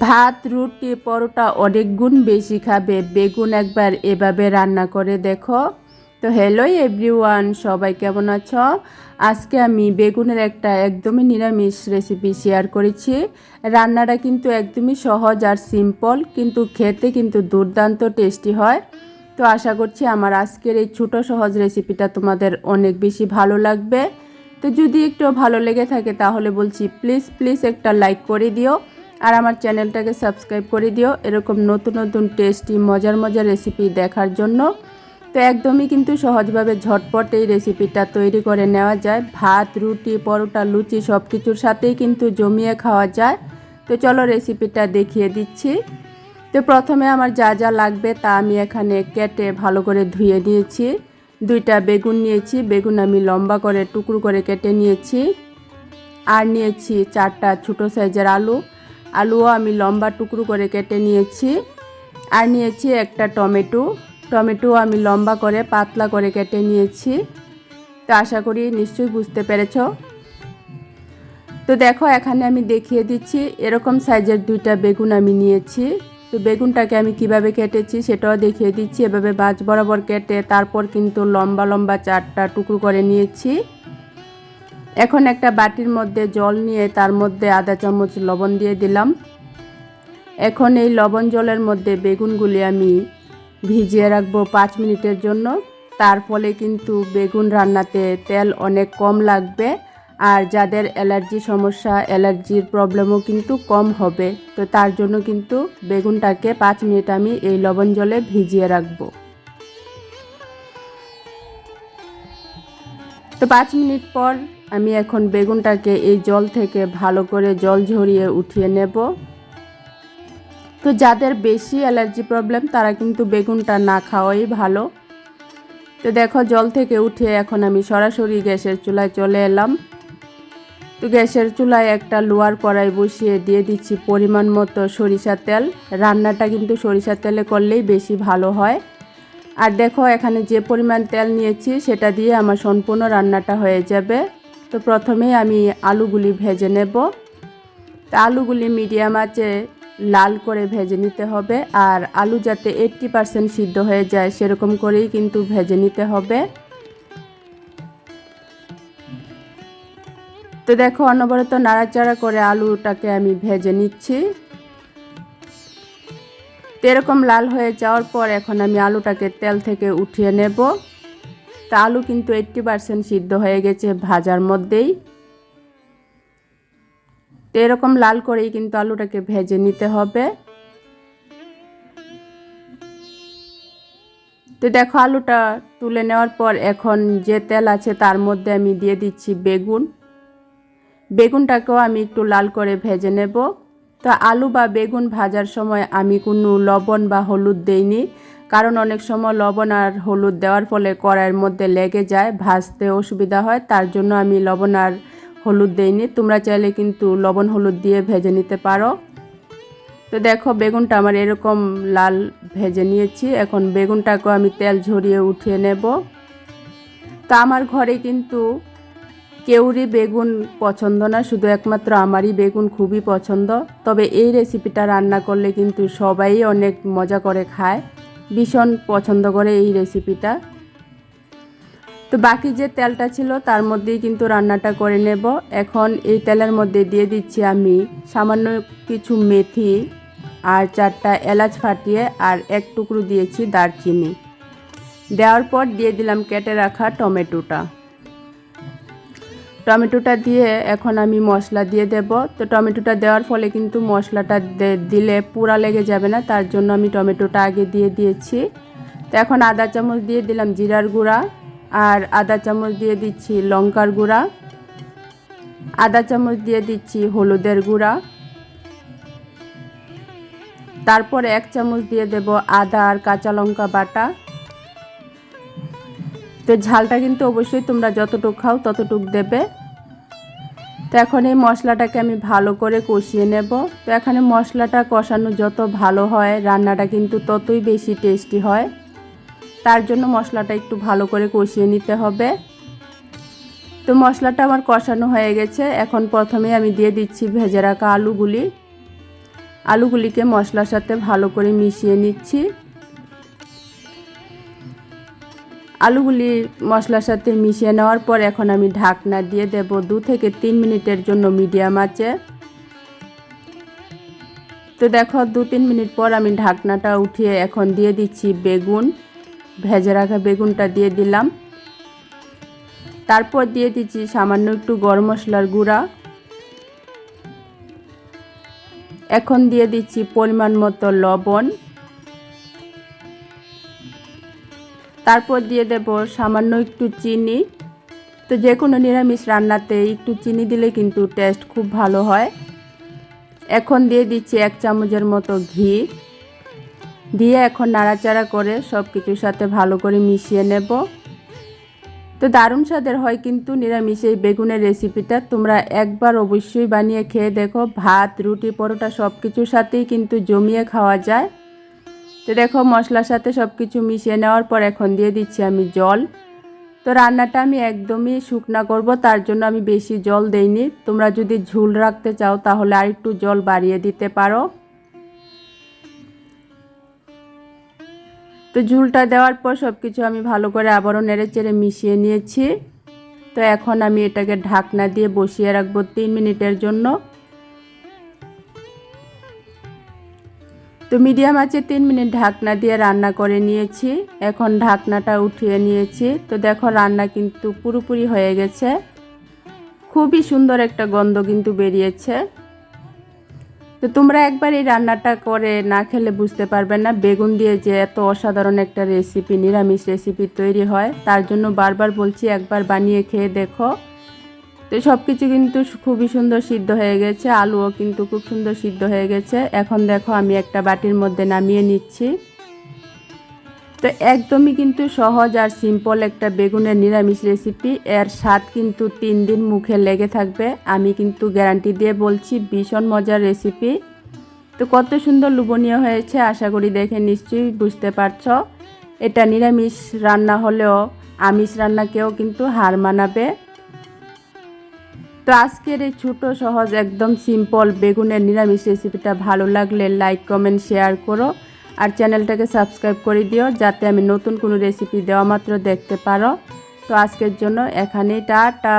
ভাত, রুটি, পরোটা অনেক গুণ বেশি খাবে। বেগুন একবার এভাবে রান্না করে দেখো। তো হ্যালো এভরিওয়ান সবাই কেমন আছো? আজকে আমি বেগুনের একটা একদমই নিরামিষ রেসিপি শেয়ার করেছি। রান্নাটা কিন্তু একদমই সহজ আর সিম্পল কিন্তু খেতে কিন্তু দুর্দান্ত টেস্টি হয়। তো আশা করছি আমার আজকের এই ছোটো সহজ রেসিপিটা তোমাদের অনেক বেশি ভালো লাগবে। তো যদি একটু ভালো লেগে থাকে তাহলে বলছি প্লিজ প্লিজ একটা লাইক করে দিও। আর আমার চ্যানেলটাকে সাবস্ক্রাইব করে দিও এরকম নতুন নতুন টেস্টি, মজার মজার রেসিপি দেখার জন্য। তো একদমই কিন্তু সহজভাবে ঝটপট এই রেসিপিটা তৈরি করে নেওয়া যায়। ভাত, রুটি, পরোটা, লুচি সব কিছুর সাথেই কিন্তু জমিয়ে খাওয়া যায়। তো চলো রেসিপিটা দেখিয়ে দিচ্ছি। তো প্রথমে আমার যা যা লাগবে তা আমি এখানে কেটে ভালো করে ধুয়ে নিয়েছি। দুইটা বেগুন নিয়েছি, বেগুন আমি লম্বা করে, টুকরো করে কেটে নিয়েছি। আর নিয়েছি চারটা ছোটো সাইজের আলু। আলুও আমি লম্বা টুকরো করে কেটে নিয়েছি। আর নিয়েছি একটা টমেটো। টমেটো আমি লম্বা করে পাতলা করে কেটে নিয়েছি। তো আশা করি নিশ্চয়ই বুঝতে পেরেছ। তো দেখো, এখানে আমি দেখিয়ে দিচ্ছি এরকম সাইজের দুইটা বেগুন আমি নিয়েছি। তো বেগুনটাকে আমি কীভাবে কেটেছি সেটাও দেখিয়ে দিচ্ছি। এভাবে বাজ বরাবর কেটে তারপর কিন্তু লম্বা লম্বা চারটা টুকরো করে নিয়েছি। এখন একটা বাটির মধ্যে জল নিয়ে তার মধ্যে আধা চামচ লবণ দিয়ে দিলাম। এখন এই লবণ জলের মধ্যে বেগুনগুলি আমি ভিজিয়ে রাখব পাঁচ মিনিটের জন্য। তার ফলে কিন্তু বেগুন রান্নাতে তেল অনেক কম লাগবে আর যাদের অ্যালার্জি সমস্যা, অ্যালার্জির প্রবলেমও কিন্তু কম হবে। তো তার জন্য কিন্তু বেগুনটাকে পাঁচ মিনিট আমি এই লবণ জলে ভিজিয়ে রাখব। তো পাঁচ মিনিট পর আমি এখন বেগুনটাকে এই জল থেকে ভালো করে জল ঝরিয়ে উঠিয়ে নেব। তো যাদের বেশি অ্যালার্জি প্রবলেম, তারা কিন্তু বেগুনটা না খাওয়াই ভালো। তো দেখো, জল থেকে উঠে এখন আমি সরাসরি গ্যাসের চুলায় চলে এলাম। তো গ্যাসের চুলায় একটা লোয়ার কড়াই বসিয়ে দিয়ে দিচ্ছি পরিমাণ মতো সরিষার তেল। রান্নাটা কিন্তু সরিষার তেলে করলেই বেশি ভালো হয়। আর দেখো, এখানে যে পরিমাণ তেল নিয়েছি, সেটা দিয়ে আমার সম্পূর্ণ রান্নাটা হয়ে যাবে। তো প্রথমে আমি আলুগুলি ভেজে নেব। তো আলুগুলি মিডিয়াম আছে লাল করে ভেজে নিতে হবে আর আলু যাতে এইট্টি পারসেন্ট সিদ্ধ হয়ে যায় সেরকম করেই কিন্তু ভেজে নিতে হবে। তো দেখো অনবরত নাড়াচাড়া করে আলুটাকে আমি ভেজে নিচ্ছি। তো এরকম লাল হয়ে যাওয়ার পর এখন আমি আলুটাকে তেল থেকে উঠিয়ে নেব। তা আলু কিন্তু এইট্টি পারসেন্ট সিদ্ধ হয়ে গেছে ভাজার মধ্যেই। তো এরকম লাল করেই কিন্তু আলুটাকে ভেজে নিতে হবে। তো দেখো আলুটা তুলে নেওয়ার পর এখন যে তেল আছে তার মধ্যে আমি দিয়ে দিচ্ছি বেগুন। বেগুনটাকেও আমি একটু লাল করে ভেজে নেব। তো আলু বা বেগুন ভাজার সময় আমি কোনো লবণ বা হলুদ দেইনি। কারণ অনেক সময় লবণ আর হলুদ দেওয়ার ফলে কড়াইয়ের মধ্যে লেগে যায় ভাজতে অসুবিধা হয়, তার জন্য আমি লবণ আর হলুদ দেইনি। তোমরা চাইলে কিন্তু লবণ হলুদ দিয়ে ভেজে নিতে পারো। তো দেখো, বেগুনটা আমার এরকম লাল ভেজে নিয়েছি। এখন বেগুনটাকেও আমি তেল ঝরিয়ে উঠিয়ে নেব। তা আমার ঘরে কিন্তু কেউরই বেগুন পছন্দ না, শুধু একমাত্র আমারই বেগুন খুবই পছন্দ। তবে এই রেসিপিটা রান্না করলে কিন্তু সবাই অনেক মজা করে খায়। ভীষণ পছন্দ করে এই রেসিপিটা তো বাকি যে তেলটা ছিল, তার মধ্যেই কিন্তু রান্নাটা করে নেব। এখন এই তেলের মধ্যে দিয়ে দিচ্ছি আমি সামান্য কিছু মেথি আর চারটা এলাচ ফাটিয়ে আর এক টুকরো দিয়েছি দারচিনি। দেওয়ার পর দিয়ে দিলাম কেটে রাখা টমেটোটা। টমেটোটা দিয়ে এখন আমি মশলা দিয়ে দেব। তো টমেটোটা দেওয়ার ফলে কিন্তু মশলাটা দিলে পুরা লেগে যাবে না, তার জন্য আমি টমেটোটা আগে দিয়ে দিয়েছি। তো এখন আদা চামচ দিয়ে দিলাম জিরার গুঁড়া আর আদা চামচ দিয়ে দিচ্ছি লঙ্কার গুঁড়া। আদা চামচ দিয়ে দিচ্ছি হলুদের গুঁড়া। তারপর এক চামচ দিয়ে দেব আদা আর কাঁচা লঙ্কা বাটা। তো ঝালটা কিন্তু অবশ্যই তোমরা যতটুক খাও ততটুক দেবে। তো এখন এই মশলাটাকে আমি ভালো করে কষিয়ে নেব। তো এখানে মশলাটা কষানো যত ভালো হয়, রান্নাটা কিন্তু ততই বেশি টেস্টি হয়। তার জন্য মশলাটা একটু ভালো করে কষিয়ে নিতে হবে। তো মশলাটা আমার কষানো হয়ে গেছে। এখন প্রথমে আমি দিয়ে দিচ্ছি ভেজে রাখা আলুগুলি। আলুগুলিকে মশলার সাথে ভালো করে মিশিয়ে নিচ্ছি। আলুগুলি মশলার সাথে মিশিয়ে নেওয়ার পর এখন আমি ঢাকনা দিয়ে দেব দু থেকে তিন মিনিটের জন্য মিডিয়াম আছে তো দেখো, দু তিন মিনিট পর আমি ঢাকনাটা উঠিয়ে এখন দিয়ে দিচ্ছি বেগুন। ভেজে রাখা বেগুনটা দিয়ে দিলাম। তারপর দিয়ে দিচ্ছি সামান্য একটু গরম মশলার গুঁড়া। এখন দিয়ে দিচ্ছি পরিমাণ মতো লবণ। তারপর দিয়ে দেব সামান্য একটু চিনি। তো যে কোনো নিরামিষ রান্নাতে একটু চিনি দিলে কিন্তু টেস্ট খুব ভালো হয়। এখন দিয়ে দিচ্ছি এক চামচের মতো ঘি। দিয়ে এখন নাড়াচাড়া করে সব কিছুর সাথে ভালো করে মিশিয়ে নেব। তো দারুণ স্বাদের হয় কিন্তু নিরামিষ এই বেগুনের রেসিপিটা তোমরা একবার অবশ্যই বানিয়ে খেয়ে দেখো। ভাত, রুটি, পরোটা সব কিছুর সাথেই কিন্তু জমিয়ে খাওয়া যায়। তো দেখো মশলার সাথে সব কিছু মিশিয়ে নেওয়ার পর এখন দিয়ে দিচ্ছি আমি জল। তো রান্নাটা আমি একদমই শুকনা করব, তার জন্য আমি বেশি জল দেইনি। তোমরা যদি ঝুল রাখতে চাও তাহলে আর একটু জল বাড়িয়ে দিতে পারো। তো ঝুলটা দেওয়ার পর সব কিছু আমি ভালো করে আবারও নেড়ে চেড়ে মিশিয়ে নিয়েছি। তো এখন আমি এটাকে ঢাকনা দিয়ে বসিয়ে রাখব তিন মিনিটের জন্য। তো মিডিয়াম আছে, তিন মিনিট ঢাকনা দিয়ে রান্না করে নিয়েছি। এখন ঢাকনাটা উঠিয়ে নিয়েছি। তো দেখো রান্না কিন্তু পুরোপুরি হয়ে গেছে। খুবই সুন্দর একটা গন্ধ কিন্তু বেরিয়েছে। তো তোমরা একবার এই রান্নাটা করে না খেলে বুঝতে পারবে না। বেগুন দিয়ে যে এত অসাধারণ একটা রেসিপি নিরামিষ রেসিপি তৈরি হয়, তার জন্য বারবার বলছি একবার বানিয়ে খেয়ে দেখো। তো সব কিছু কিন্তু খুবই সুন্দর সিদ্ধ হয়ে গেছে, আলুও কিন্তু খুব সুন্দর সিদ্ধ হয়ে গেছে। এখন দেখো আমি একটা বাটির মধ্যে নামিয়ে নিচ্ছি। তো একদমই কিন্তু সহজ আর সিম্পল একটা বেগুনের নিরামিষ রেসিপি এর স্বাদ কিন্তু তিন দিন মুখে লেগে থাকবে। আমি কিন্তু গ্যারান্টি দিয়ে বলছি, ভীষণ মজার রেসিপি তো কত সুন্দর লোভনীয় হয়েছে, আশা করি দেখে নিশ্চয়ই বুঝতে পারছ। এটা নিরামিষ রান্না হলেও আমিষ রান্নাকেও কিন্তু হার মানাবে। তো আজকের এই ছোটো সহজ একদম সিম্পল বেগুনের নিরামিষ রেসিপিটা ভালো লাগলে লাইক কমেন্ট শেয়ার করো। আর চ্যানেলটাকে সাবস্ক্রাইব করে দিও, যাতে আমি নতুন কোনো রেসিপি দেওয়া মাত্র দেখতে পারো। তো আজকের জন্য এখানেই, টাটা!